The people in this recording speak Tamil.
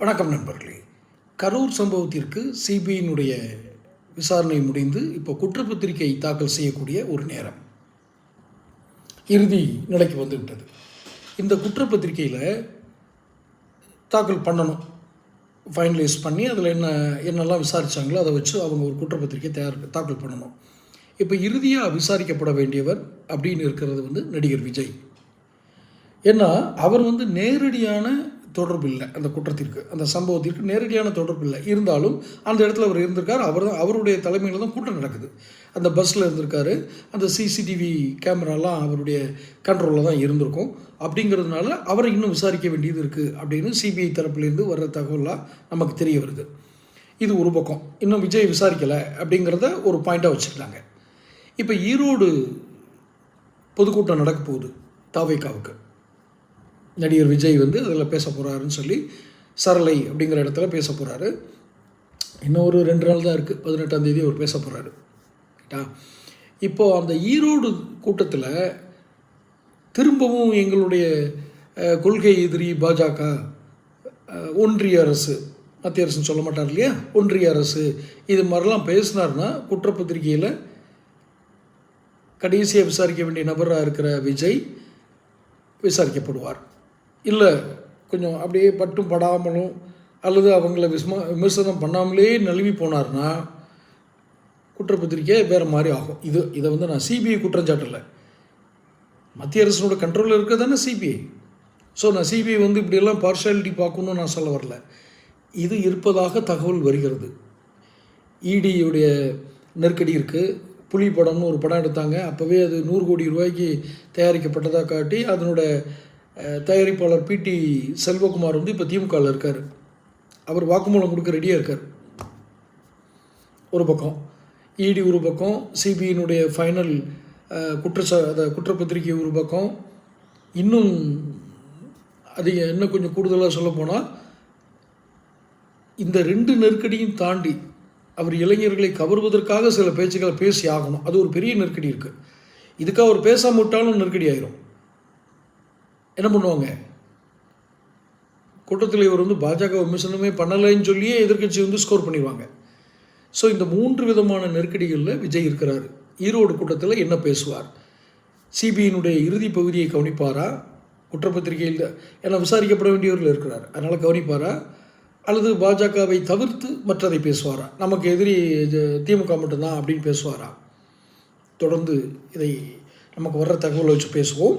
வணக்கம் நண்பர்களே. கரூர் சம்பவத்திற்கு சிபிஐனுடைய விசாரணை முடிந்து இப்போ குற்றப்பத்திரிகை தாக்கல் செய்யக்கூடிய ஒரு நேரம். இறுதி நிலைக்கு வந்துவிட்டது. இந்த குற்றப்பத்திரிகையில் தாக்கல் பண்ணணும். ஃபைனலைஸ் பண்ணி அதில் என்ன என்னெல்லாம் விசாரித்தாங்களோ அதை வச்சு அவங்க ஒரு குற்றப்பத்திரிகை தயார் தாக்கல் பண்ணணும். இப்போ இறுதியாக விசாரிக்கப்பட வேண்டியவர் அப்படின்னு இருக்கிறது வந்து நடிகர் விஜய். ஏன்னா அவர் வந்து நேரடியான தொடர்பு இல்லை அந்த குற்றத்திற்கு அந்த சம்பவத்திற்கு நேரடியான தொடர்பு இல்லை இருந்தாலும் அந்த இடத்துல அவர் இருந்திருக்கார். அவர் தான் அவருடைய தலைமையில் தான் கூட்டம் நடக்குது. அந்த பஸ்ஸில் இருந்திருக்காரு. அந்த சிசிடிவி கேமராலாம் அவருடைய கண்ட்ரோலில் தான் இருந்திருக்கும். அப்படிங்கிறதுனால அவரை இன்னும் விசாரிக்க வேண்டியது இருக்குது அப்படின்னு சிபிஐ தரப்புலேருந்து வர்ற தகவலாக நமக்கு தெரிய வருது. இது ஒரு பக்கம். இன்னும் விஜய் விசாரிக்கலை அப்படிங்கிறத ஒரு பாயிண்ட்டாக வச்சுக்கலாங்க இப்போ ஈரோடு பொதுக்கூட்டம் நடக்க போகுது தாவேக்காவுக்கு. நடிகர் விஜய் வந்து அதில் பேச போகிறாருன்னு சொல்லி சரளை அப்படிங்கிற இடத்துல பேச போகிறாரு இன்னும் ஒரு ரெண்டு நாள் தான் இருக்குது பதினெட்டாம் தேதி அவர் பேச போகிறாரு ரைட்டா இப்போது அந்த ஈரோடு கூட்டத்தில் திரும்பவும் எங்களுடைய கொள்கை எதிரி பாஜக ஒன்றிய அரசு மத்திய அரசுன்னு சொல்ல மாட்டார் இல்லையா? ஒன்றிய அரசு. இது மாதிரிலாம் பேசினார்னா குற்றப்பத்திரிகையில் கடைசியாக விசாரிக்க வேண்டிய நபராக இருக்கிற விஜய் விசாரிக்கப்படுவார். இல்லை கொஞ்சம் அப்படியே பட்டும் படாமலும் அல்லது அவங்கள விஸ்ம விமர்சனம் பண்ணாமலே நழுவி போனார்னா குற்றப்பத்திரிக்கை வேறு மாதிரி ஆகும். இது இதை வந்து நான் சிபிஐ குற்றஞ்சாட்டலை மத்திய அரசனோட கண்ட்ரோலில் இருக்க தானே சிபிஐ ஸோ நான் சிபிஐ வந்து இப்படியெல்லாம் பார்ஷாலிட்டி பார்க்கணும்னு நான் சொல்ல வரல. இது இருப்பதாக தகவல் வருகிறது. இடியுடைய நெருக்கடி இருக்குது புலி படம்னு ஒரு படம் எடுத்தாங்க. அப்போவே அது நூறு கோடி ரூபாய்க்கு தயாரிக்கப்பட்டதாக காட்டி அதனோட தயாரிப்பாளர் பிடி செல்வகுமார் வந்து இப்போ திமுகவில் இருக்கார். அவர் வாக்குமூலம் கொடுக்க ரெடியாக இருக்கார். ஒரு பக்கம். இடி ஒரு பக்கம். சிபிஐனுடைய ஃபைனல் குற்றச்சா அதை குற்றப்பத்திரிகை ஒரு பக்கம். இன்னும் அதிக இன்னும் கொஞ்சம் கூடுதலாக சொல்லப்போனால் இந்த ரெண்டு நெருக்கடியும் தாண்டி அவர் இளைஞர்களை கவர்வதற்காக சில பேச்சுக்களை பேசி ஆகணும். அது ஒரு பெரிய நெருக்கடி இருக்குது இதுக்காக அவர் பேசாம விட்டாலும் நெருக்கடி ஆயிரும். என்ன பண்ணுவாங்க? கூட்டத்தில் இவர் வந்து பாஜக விமர்சனமே பண்ணலைன்னு சொல்லியே எதிர்க்கட்சி வந்து ஸ்கோர் பண்ணிடுவாங்க. ஸோ இந்த மூன்று விதமான நெருக்கடிகளில் விஜய் இருக்கிறார். ஈரோடு கூட்டத்தில் என்ன பேசுவார்? சிபிஐனுடைய இறுதி பகுதியை கவனிப்பாரா? குற்றப்பத்திரிகையில் ஏன்னா விசாரிக்கப்பட வேண்டியவர்கள் இருக்கிறார். அதனால் கவனிப்பாரா? அல்லது பாஜகவை தவிர்த்து மற்றதை பேசுவாரா? நமக்கு எதிரி இது திமுக மட்டும்தான் அப்படின்னு பேசுவாரா? தொடர்ந்து இதை நமக்கு வர்ற தகவலை வச்சு பேசுவோம்.